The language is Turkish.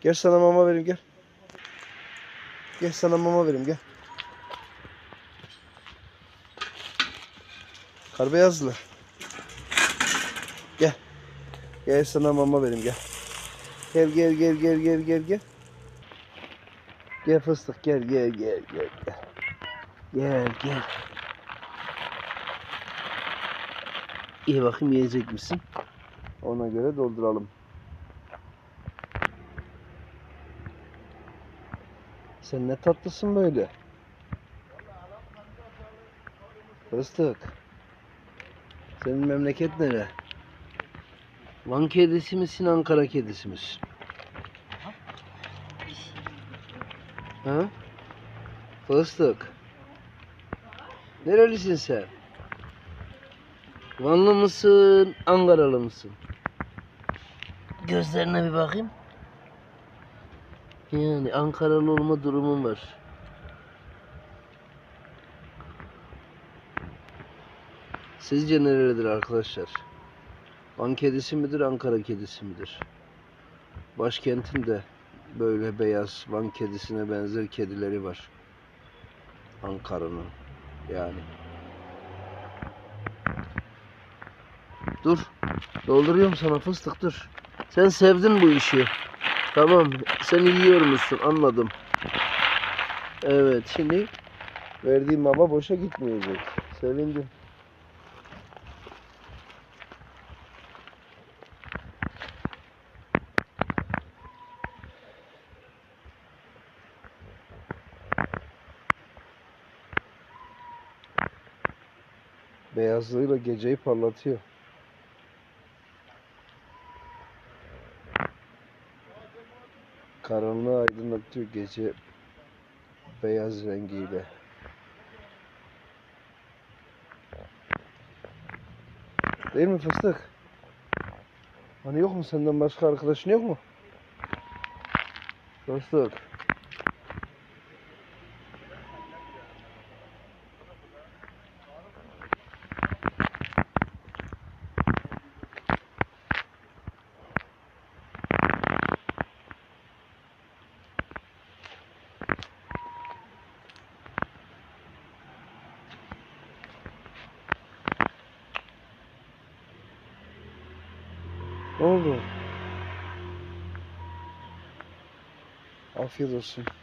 Gel sana mama vereyim gel. Gel sana mama vereyim gel. Kar beyazlı. Gel. Gel sana mama vereyim gel. Gel gel gel gel gel gel gel. Gel fıstık gel gel gel gel gel. Gel gel. İyi bakayım yiyecek misin? Ona göre dolduralım. Sen ne tatlısın böyle. Fıstık. Senin memleket nere? Van kedisi misin, Ankara kedisi misin? Ha? Fıstık. Nerelisin sen? Vanlı mısın, Ankaralı mısın? Gözlerine bir bakayım. Yani Ankaralı olma durumum var. Sizce nerelidir arkadaşlar? Van kedisi midir, Ankara kedisi midir? Başkentin de böyle beyaz Van kedisine benzer kedileri var. Ankara'nın yani. Dur. Dolduruyorum sana fıstık dur. Sen sevdin bu işi. Tamam. Sen yiyor musun? Anladım. Evet. Şimdi verdiğim mama boşa gitmeyecek. Sevindim. Beyazlığıyla geceyi parlatıyor. Karanlığı aydınlatıyor gece beyaz rengiyle. Değil mi fıstık? Hani yok mu senden başka arkadaşın yok mu? Fıstık. Ouro. Auf Wiedersehen.